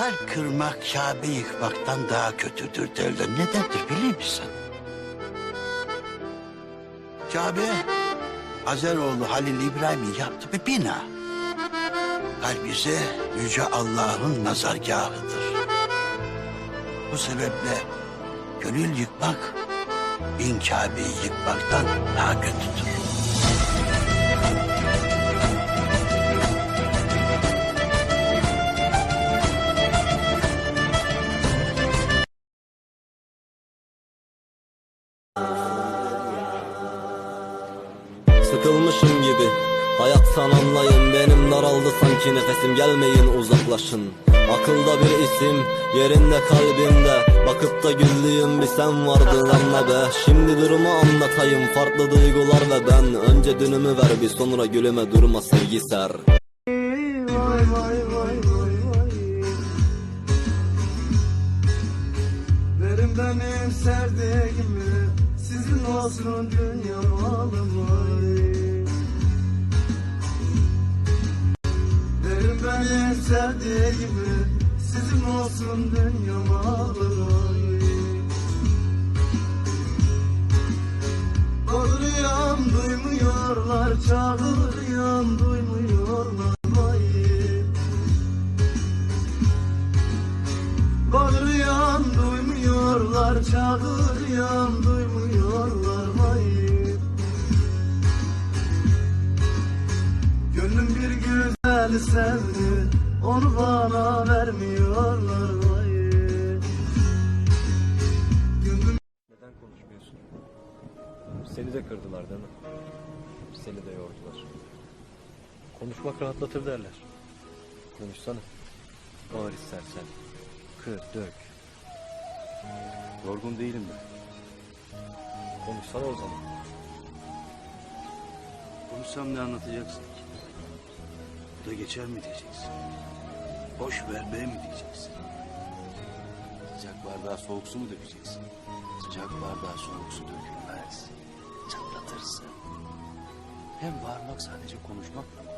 Kalp kırmak Kabe yıkmaktan daha kötüdür derler. Nedendir biliyor musun? Kabe Azeroğlu Halil İbrahim'in yaptığı bir bina. Kalp ise Yüce Allah'ın nazargahıdır. Bu sebeple gönül yıkmak bin Kabe'yi yıkmaktan daha kötüdür. Sıkılmışım gibi. Hayattan anlayın benim daraldı sanki nefesim. Gelmeyin uzaklaşın. Akılda bir isim yerinde kalbimde. Bakıp da güldüğüm bir sen vardın anla be. Şimdi durumu anlatayım farklı duygular ve ben. Önce dünümü ver bir sonra gülüme durma sevgi ser. Vay vay Sizin olsun dünya malı. Vay Verin benim sevdiğimi Sizin olsun dünya malı. Vay Bağırıyan duymuyorlar Çağırıyan duymuyorlar Bağırıyan duymuyorlar Çağırıyan duymuyorlar sevdi Onu bana vermiyorlar vay Neden konuşmuyorsun? Seni de kırdılar değil mi? Seni de yordular. Konuşmak rahatlatır derler. Konuşsana. Bağır istersen. Kır, dök. Yorgun değilim ben. Konuşsana o zaman. Konuşsam ne anlatacaksın ki? da geçer mi diyeceksin? Boş ver be mi diyeceksin? Sıcak bardağa soğuk su mu dökeceksin? Sıcak bardağa soğuk su dökülmez. Çatlatırsın. Hem bağırmak sadece konuşmakla mı?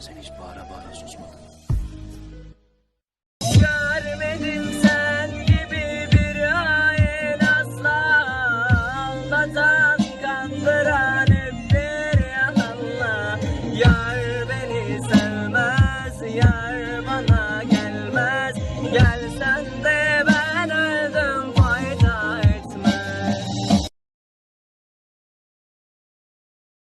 Sen hiç bağıra bağıra susmadın. Görmedim